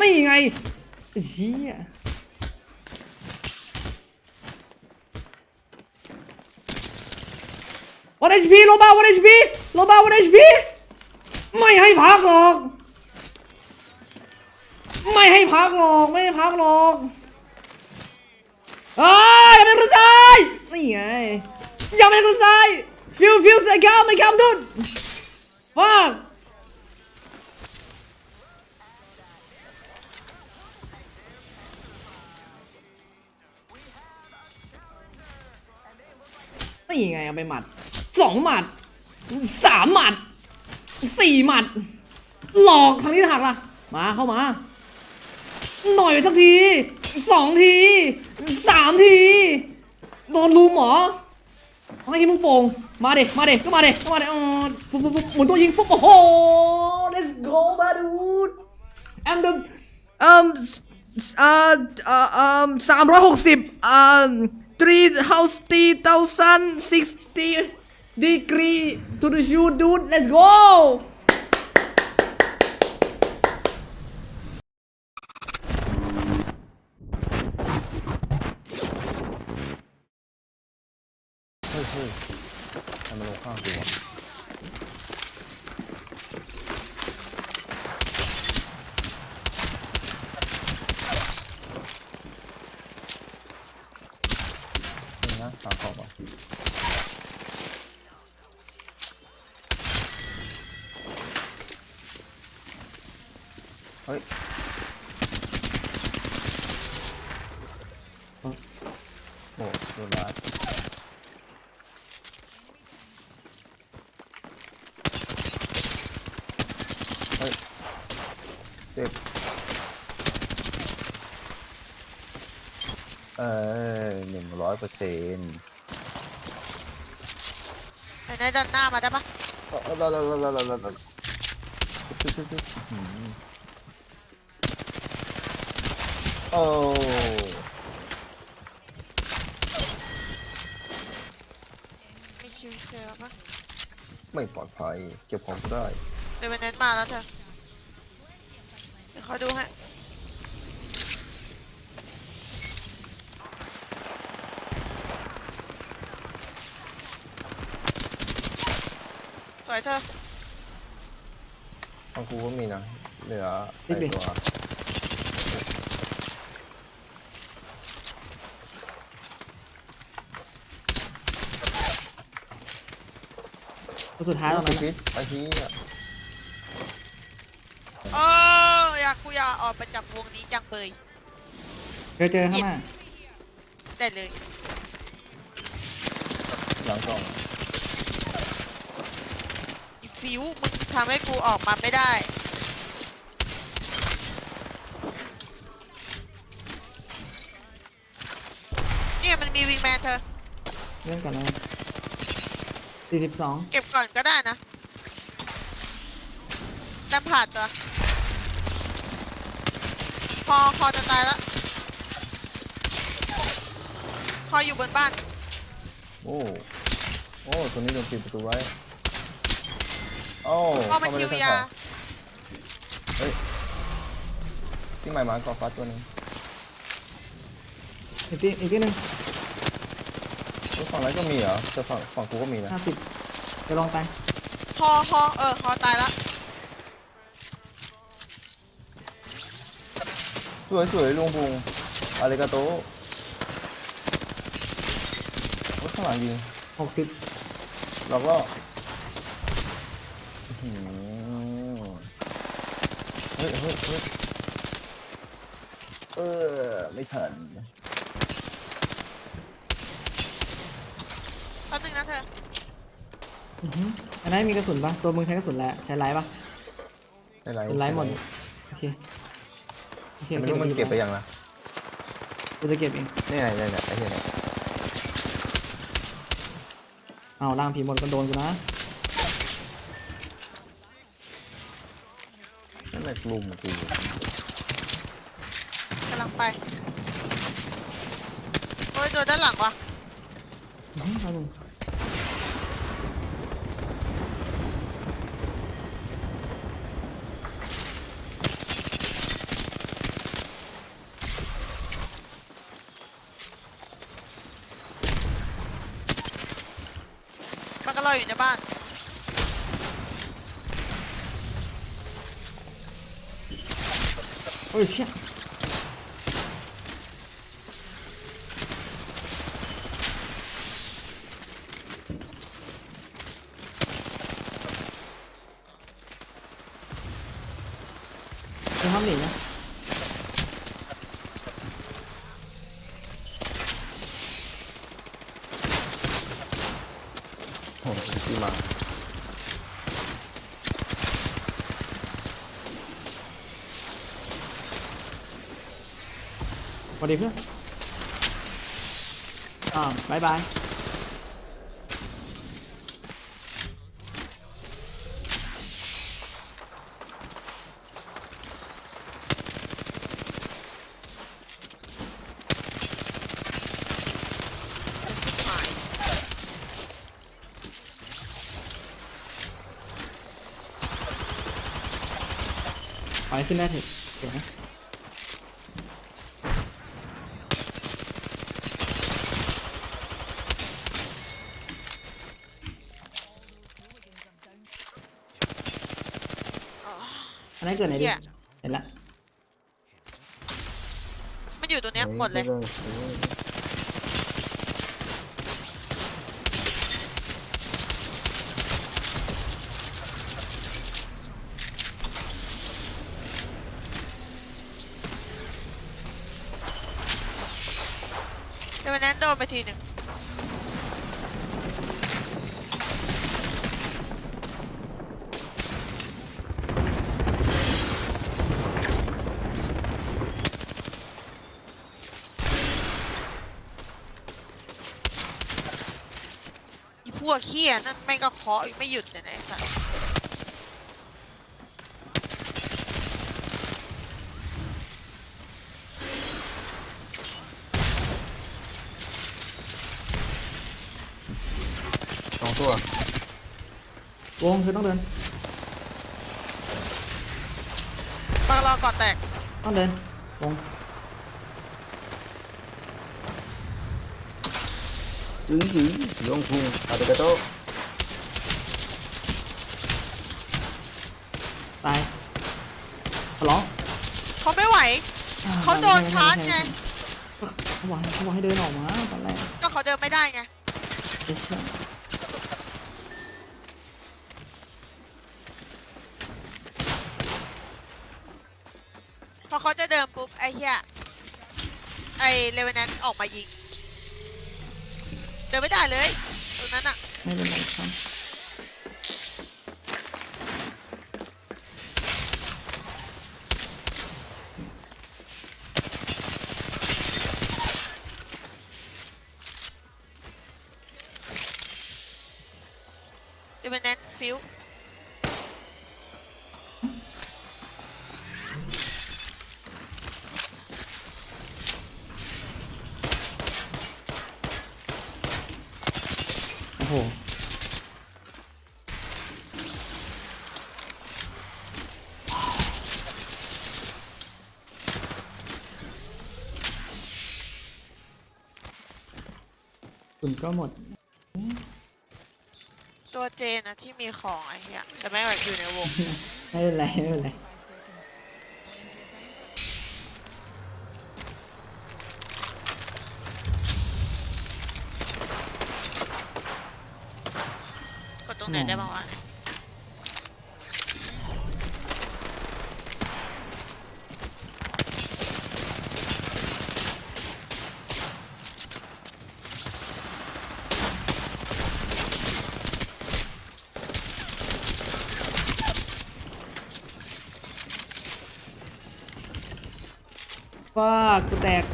นี่ไงเฮียวันเอชพีโลบาวันเอชพีโลบาวันเอชพีไม่ให้พักหรอก ไม่ให้พักหรอก ไม่ให้พักหรอกอ้าอย่าเป็นกระจายนี่ไงอย่าเป็นกระจายฟิวฟิวใส่ข้าวไม่ข้ามดุนฟัง นี่ไงเอาไปหมัดสองหมัดสามหมัดสี่หมัด หลอกทางนี้หักล่ะ มาเข้ามา หน่อยสักทีสองทีสามทีโดนลุมหรอมาให้มึงโป่งมาเด็กมาเด็กก็มาเด็กก็มาเด็อ๋อฟุ๊บฟุ๊บฟุ๊บหมุนตัวยิงฟุ๊บโอ้โห let's go มาดูด and the um s- s- uh uh um สามร้อยหกสิบ um three house three thousand sixty degree to the shoot dude let's go เฮ้ยเฮ้ยทำไมลงข้างกูวะ เฮ้ยโอ้โดนรัดเฮ้ยเจ็บเออหนึ่งร้อยเปอร์เซ็นต์ไหนไหนดันหน้ามาได้ปะโอ้ มีชิวเจอปะไม่ปลอดภัย เก็บของกูได้ เดี๋ยววันนั้นมาแล้วเธอเดี๋ยวขอดูให้สวยเธอ ของกูก็มีนะ เหลือนิไอดเดียวตัว สุดท้ายตรงนั้นพิษไอ้ที่โอ้อยากกูอยากออกไปจากวงนี้จังเบยเจอเจอข้างหน้าได้เลย หลังกล่องอีฟิวมึงทำให้กูออกมาไม่ได้ เนี่ยมันมีวิงแมนเธอ เล่นก่อนนะ สี่สิบสองเก็บก่อนก็ได้นะแต่ผ่านตัว พอพอจะตายแล้วพออยู่บนบ้าน โอ้ โอ้ ตัวนี้โดนปิดประตูไว้ โอ้ก็มันเข้คิไได้วยาต่อเฮ้ยที่หมายหมายกอฟ้าตัวนี้อีกทีอีกทีหนึ่งเฮ้ย ฝั่งนั้นก็มีเหรอแต่ฝั่งฝั่งกูก็มีนะห้าสิบจะลองไปพอพอเออพอตายแล้วสวยสวยลุงพุงอาริกาโตโอ้ยข้างหลังยิงหกสิบหลอกล่ออื้อหือเฮ้ยเฮ้ยเฮ้ยเออไม่ทัน ป๊บนึงนะเธออือหืออันนั้นมีกระสุนปะตัวมึงใช้กระสุนแล้วใช้ไลท์ปะไม่ไรเป็นไลท์หมดโอเคโอเคไม่รู้มันเก็บไปยังนะกูจะเก็บเองนี่ไงนี่ไงไอ้เหี้ยเนี่ยเอาล่างผีหมดก็โดนกูนะนั่นแหละลุมกูกำลังไปโอ้ยตัวด้านหลังวะอื้อหือเอาหนึ่ง เราอยู่ในบ้านโอ้ยเชี่ยเป็นห้องหนีนะ โอ้โหที่มา ส วัสดีเพื่อนอ่าบายบายไปขึ้นได้เถอะเดี๋ยวนะ อ๋อ อั นนั้นเกิดไหนดิเหี้ยเห็นละมันอยู่ตรงเนี้ยหมดเลยฮ้สิเดี๋ยววันนั้นโดนไปทีหนึ่ง วกเขี้ยนั่นแม่งก็เคาะไม่หยุดเลยนะไอ้สัสสองตัววงคือต้องเดินบางรอก่อนแตกต้องเดินวง ซื้อซื้อลงทุนอาริกาโตตายขอร้องเขาไม่ไหว เขาโดนชาร์จไง เขาบอกให้เขาบอกให้เดินออกมาตอนแรกก็เขาเดินไม่ได้ไงเอ๊ะเชี่ยพอเขาจะเดินปุ๊บไอ้เหี้ยไอ้เลเวนแนนออกมายิง เดินไม่ได้เลยตรงนั้นอะไม่เป็นไรครับ อ้โหคุณก็หมด ตัวเจนอะที่มีของไอ้เหี้ยแต่ไม่งแบบอยู่ในวง ไม่เป็นไรไม่เป็นไร รงไหนได้บ้างวะฟ้ากูแตก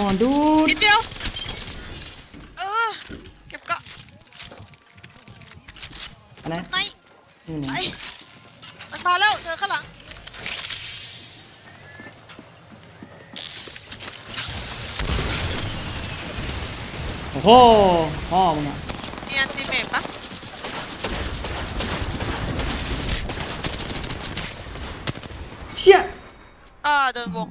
on dude นิดเดียว เออ เก็บกาะอันไหอะไหนไปมันมาแล้วเธอข้างหลัง โอ้โหพ่อมึงอะมีอันติเมตปะเชี่ย อ่าเดินวง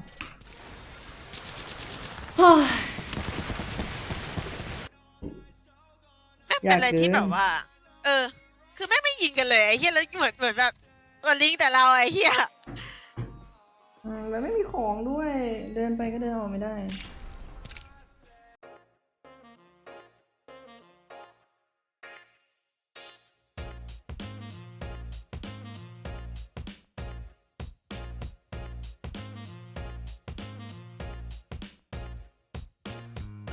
แม่งเป็นอะไรที่แบบว่า เออ คือแม่งไม่ยิงกันเลยไอ้เหี้ยแล้วเหมือนเหมือนแบบวันลิงแต่เราไอ้เหี้ย อืมแล้วไม่มีของด้วย เดินไปก็เดินออกไม่ได้